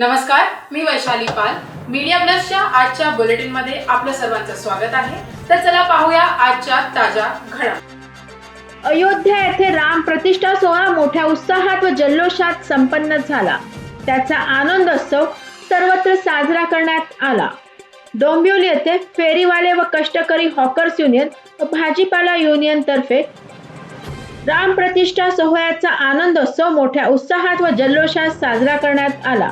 नमस्कार मी वैशाली पाल. मीडिया प्लसच्या आजच्या बुलेटिनमध्ये आपलं सर्वांचं स्वागत आहे. तर चला पाहूया आजच्या ताज्या घडा अयोध्या येथे राम प्रतिष्ठा सोहळा मोठ्या उत्साहात व जल्लोषात संपन्न झाला. त्याचा आनंदोत्सव सर्वत्र साजरा करण्यात आला. डोंबिवली येथे फेरीवाले व कष्टकरी हॉकर्स युनियन व भाजीपाला युनियन तर्फे राम प्रतिष्ठा सोहळ्याचा आनंदोत्सव मोठ्या उत्साहात व जल्लोषात साजरा करण्यात आला.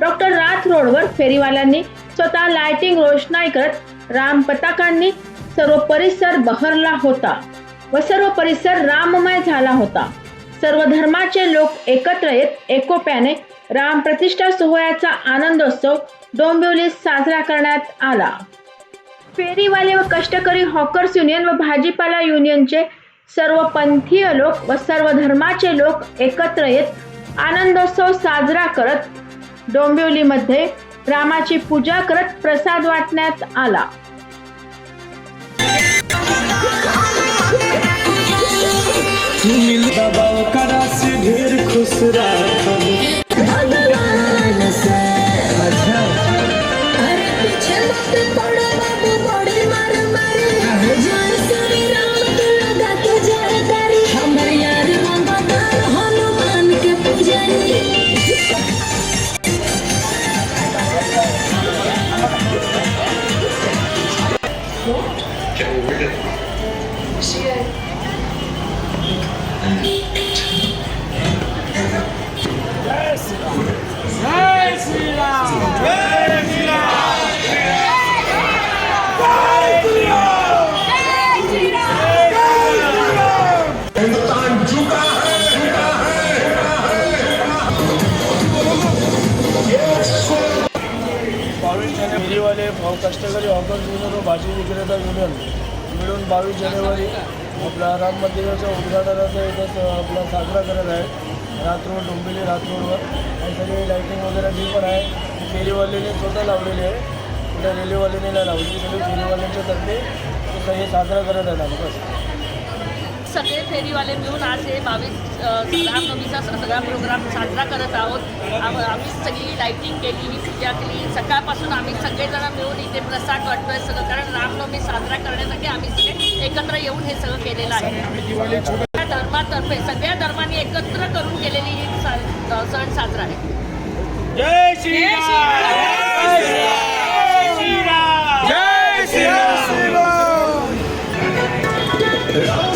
डॉक्टर राथ रोडवर फेरीवाल्यांनी स्वतः लाइटिंग रोषणाई करत राम पताकांनी सर्व परिसर बहरला होता व सर्व परिसर राममय झाला होता. सर्व धर्माचे लोक एकत्र येत एकोप्याने राम प्रतिष्ठा सोहळ्याचा आनंदोत्सव डोंबिवलीत साजरा करण्यात आला. फेरीवाले व कष्टकरी हॉकर्स युनियन व भाजीपाला युनियनचे सर्व पंथीय लोक व सर्व धर्माचे लोक एकत्र येत आनंदोत्सव साजरा करत डोंबिवलीमध्ये रामाची पूजा करत प्रसाद वाटण्यात आला. जय श्री फेरीवाले भाव कष्टकरी हॉकर युनियन व भाजी विक्रेता युनियन मिळून बावीस जानेवारी आपला राम मंदिराच्या उद्घाटनाचा इथं आपला साजरा करत आहे. रात डोंबिली डोंबिवली आणि सगळी लाईटिंग वगैरे जी पण आहे ती फेरीवाल्याने स्वतः लावलेली आहे. कुठे रेल्वेवाल्याने नाही लावली सगळी फेरीवाल्यांच्या तर्फे हे साजरा करत आहे आम्ही बस. सगळे फेरीवाले मिळून आज हे बावीस रामनवमीचा सगळा प्रोग्राम साजरा करत आहोत. आम- आम्ही सगळी लाईटिंग केली पूजा केली. सकाळपासून आम्ही सगळेजण मिळून इथे प्रसाद वाटतोय सगळं. कारण रामनवमी साजरा करण्यासाठी आम्ही सगळे एकत्र येऊन हे सगळं केलेलं आहे. सगळ्या धर्मातर्फे सगळ्या धर्मांनी एकत्र करून केलेली ही सण साजरा आहे. जय श्री राम